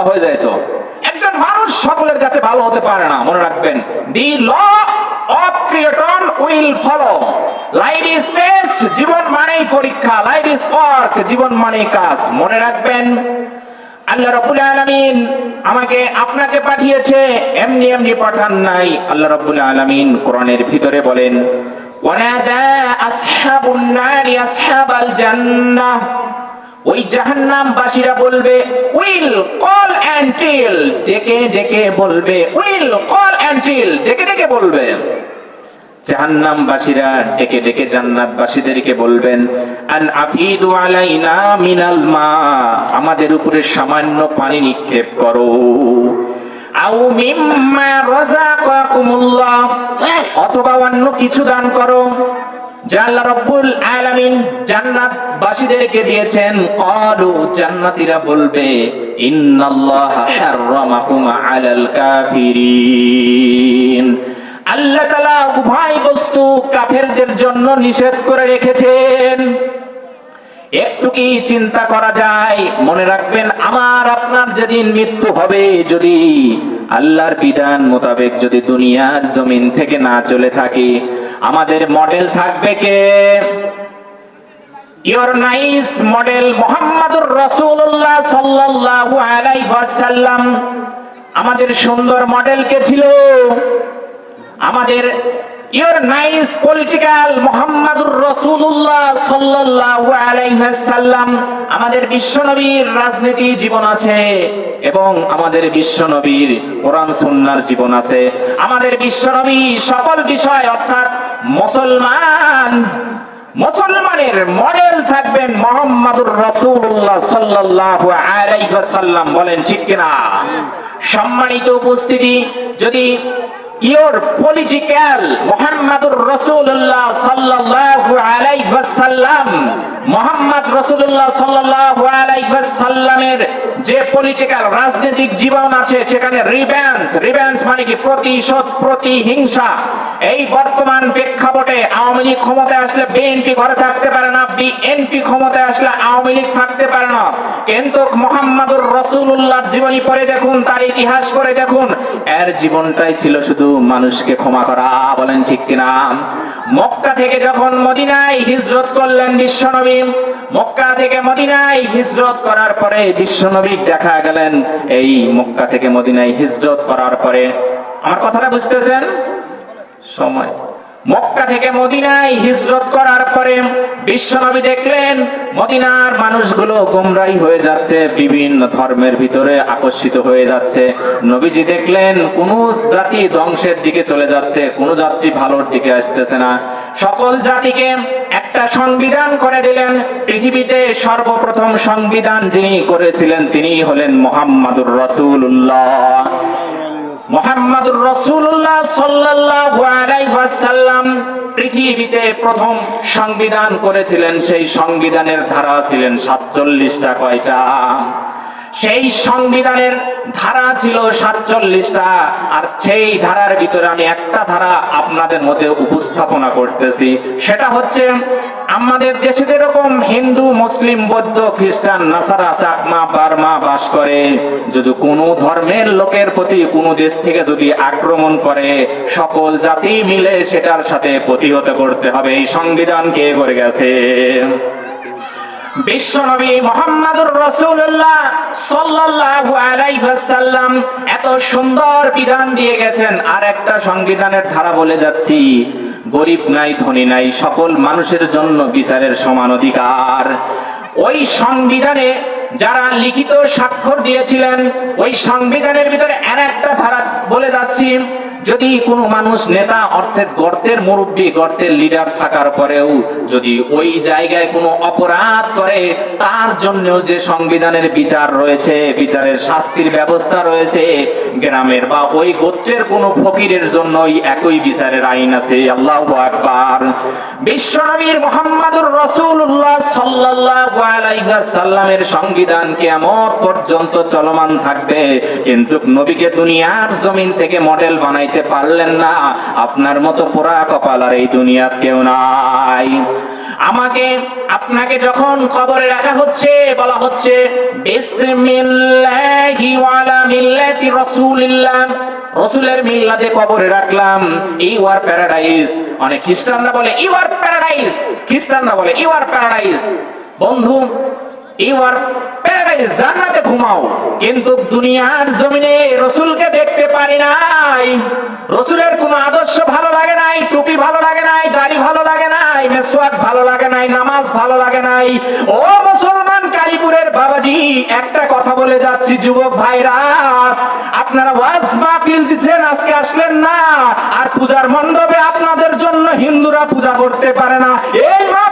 হয়ে যায় তো। একজন মানুষ সকলের কাছে ভালো হতে পারে না, মনে রাখবেন। The law of will follow. Life is test, জীবন মানেই পরীক্ষা। লাইফ ইজ ওয়ার্ক, জীবন মানেই কাজ। মনে রাখবেন, আল্লাহ আলামিন আমাকে, আপনাকে পাঠিয়েছে, এমনি এমনি পাঠান নাই। আল্লাহ রাব্বুল আলামিন কোরআনের ভিতরে বলেন, ওয়ানাদা আসহাবুন নারি আসহাবাল জান্নাহ। ওই জাহান্নাম বাসীরা বলবে উইল কল অ্যান্ড ডেকে ডেকে বলবে উইল কল অ্যান্ড ডেকে ডেকে বলবে। জাহান্নাম বাসীরা ডেকে ডেকে জান্নাত বাসীদেরকে বলবেন, আন আফিদু আলাইনা মিনাল মা, আমাদের উপরে সামান্য পানি নিক্ষেপ করো। আও মিম্মা রাযাকাকুমুল্লাহ, অথবা অন্য কিছু দান করো। দিয়েছেন জান্নাতীরা বলবে আল্লাহ উভয় বস্তু কাফেরদের জন্য নিষেধ করে রেখেছেন। একটু কি চিন্তা করা যায়? মনে রাখবেন, আমার আপনার যেদিন মৃত্যু হবে, যদি আল্লাহর বিধান মোতাবেক যদি দুনিয়ার জমিন থেকে না চলে থাকি আমাদের মডেল থাকবে কে? ইওর নাইস মডেল মোহাম্মদুর রাসূলুল্লাহ সাল্লাল্লাহু আলাইহি ওয়াসাল্লাম। আমাদের সুন্দর মডেল কে ছিল? আমাদের ইওর নাইস পলিটিক্যাল মোহাম্মদুর রসুল্লাহ সাল্লাল্লাহু আলাইহি ওয়াসাল্লাম। আমাদের বিশ্বনবীর রাজনীতি জীবন আছে এবং আমাদের বিশ্বনবীর কোরআন সুন্নাহর জীবন আছে। আমাদের বিশ্বনবী সকল বিষয় অর্থাৎ মুসলমান, মুসলমানের মডেল থাকবেন মোহাম্মদুর রসুল্লাহ সাল্লাল্লাহু আলাইহি ওয়াসাল্লাম। বলেন, ঠিক কিনা? সম্মানিত উপস্থিতি, যদি ইওর পলিটিক্যাল মোহাম্মদুর রসুল্লাহ সাল্লাল্লাহু আলাইহি ওয়াসাল্লাম, মোহাম্মদ রসুল্লাহ সাল্লাল্লাহু আলাইহি ওয়াসাল্লামের যে পলিটিক্যাল রাজনৈতিক জীবন আছে, সেখানে রিভেন্স রিভেন্স মানে কি? প্রতিশোধ, প্রতিহিংসা। এই বর্তমান প্রেক্ষাপটে আওয়ামী লীগ ক্ষমতায় আসলে বিএনপি ঘরে থাকতে পারে না, বিএনপি ক্ষমতায় আসলে আওয়ামী লীগ থাকতে পারে না। কিন্তু মোহাম্মদুর রসুল্লাহর জীবনী পড়ে দেখুন, তার ইতিহাস পড়ে দেখুন। এর জীবনটাই ছিল শুধু মানুষকে ক্ষমা করা, বলেন ঠিক কিনা? মক্কা থেকে যখন মদিনায় হিজরত করলেন বিশ্বনবী, মক্কা থেকে মদিনায় হিজরত করার পরে বিশ্বনবী দেখা গেলেন, এই মক্কা থেকে মদিনায় হিজরত করার পরে। আমার কথাটা বুঝতেছেন? সময়। মক্কা থেকে মদিনায় হিজরত করার পরে বিশ্বনবী দেখলেন, মদিনার মানুষগুলো গোমরাই হয়ে যাচ্ছে, বিভিন্ন ধর্মের ভিতরে আকর্ষিত হয়ে যাচ্ছে। নবীজি দেখলেন, কোন জাতি ধ্বংসের দিকে চলে যাচ্ছে, কোন জাতি ভালোর দিকে আসতেছে না। সকল জাতিকে একটা সংবিধান করে দিলেন, পৃথিবীতে সর্বপ্রথম সংবিধান যিনি করেছিলেন তিনি হলেন মোহাম্মদুর রসুল্লাহ মোহাম্মদুর রসুল্লাহ সাল্লাল্লাহু আলাইহি ওয়াসাল্লাম পৃথিবীতে প্রথম সংবিধান করেছিলেন, সেই সংবিধানের ধারা ছিলেন সাতচল্লিশটা কয়টা? সেই সংবিধানের ধারা ছিল সাতচল্লিশটা, আর সেই ধারার ভিতরে আমি একটা ধারা আপনাদের মধ্যে উপস্থাপনা করতেছি। সেটা হচ্ছে আমাদের দেশে যেরকম হিন্দু, মুসলিম, বৌদ্ধ, খ্রিস্টান, নাসারা, চাকমা, বার্মা বাস করে, যদি কোনো ধর্মের লোকের প্রতি কোনো দেশ থেকে যদি আক্রমণ করে, সকল জাতি মিলে সেটার সাথে প্রতিহত করতে হবে। এই সংবিধান কে করে গেছে? বিশ্বনবী মোহাম্মদুর রাসূলুল্লাহ সাল্লাল্লাহু আলাইহি এত সুন্দর বিধান দিয়ে গেছেন। আর একটা সংবিধানের ধারা বলে যাচ্ছি গরিব নাই, ধনী নাই, সকল মানুষের জন্য বিচারের সমান অধিকার। ওই সংবিধানে যারা লিখিত স্বাক্ষর দিয়েছিলেন, ওই সংবিধানের ভিতরে আর একটা ধারা বলে যাচ্ছি। যদি কোনো মানুষ নেতা অর্থাৎ গর্তের মুরব্বী, গর্তের লিডার থাকার পরেও যদি ওই জায়গায় কোনো অপরাধ করে, তার জন্য যে সংবিধানের বিচার রয়েছে, বিচারের শাস্তির ব্যবস্থা রয়েছে, গ্রামের বা ওই গোত্রের কোনো ফকিরের জন্য ওই একই বিচারের আইন আছে। আল্লাহ আকবার। বিশ্বনবীর মোহাম্মদুর রসুল্লাহ সাল্লাল্লাহু আলাইহি ওয়াসাল্লামের সংবিধান কিয়ামত পর্যন্ত চলমান থাকবে। কিন্তু নবীকে দুনিয়ার জমিন থেকে মডেল বানাইতে পারলেন না। আপনার মতো পোড়া কপাল আর এই দুনিয়ার কেউ নাই। আমাকে, আপনাকে যখন কবরে রাখা হচ্ছে, বলা হচ্ছে, বিসমিল্লাহি ওয়ালা মিল্লাতি রাসূলিল্লাহ। রসুলের মিল্লাতে কবরে রাখলাম। You are paradise. অনেক খ্রিস্টানরা বলে ইউ আর প্যারাডাইস। খ্রিস্টানরা বলে ইউ আর প্যারাডাইস। বন্ধু আর প্যারাডাইস জান্নাতে ঘুমাও। কিন্তু দুনিয়ার জমিনে রসুলকে দেখতে পারি নাই। রসুলের কোনো আদর্শ ভালো লাগে নাই, টুপি ভালো লাগে নাই, দাড়ি ভালো লাগে নাই, মেসওয়াক ভালো লাগে নাই, নামাজ ভালো লাগে নাই। ও মুসলমান কালীপুরের বাবাজি, একটা কথা বলে যাচ্ছি যুবক ভাইরা। আপনারা ওয়াজ মাহফিল দিচ্ছেন, আজকে আসলেন না। আর পূজার মণ্ডপে আপনাদের জন্য হিন্দুরা পূজা করতে পারে না। এই মাহফিল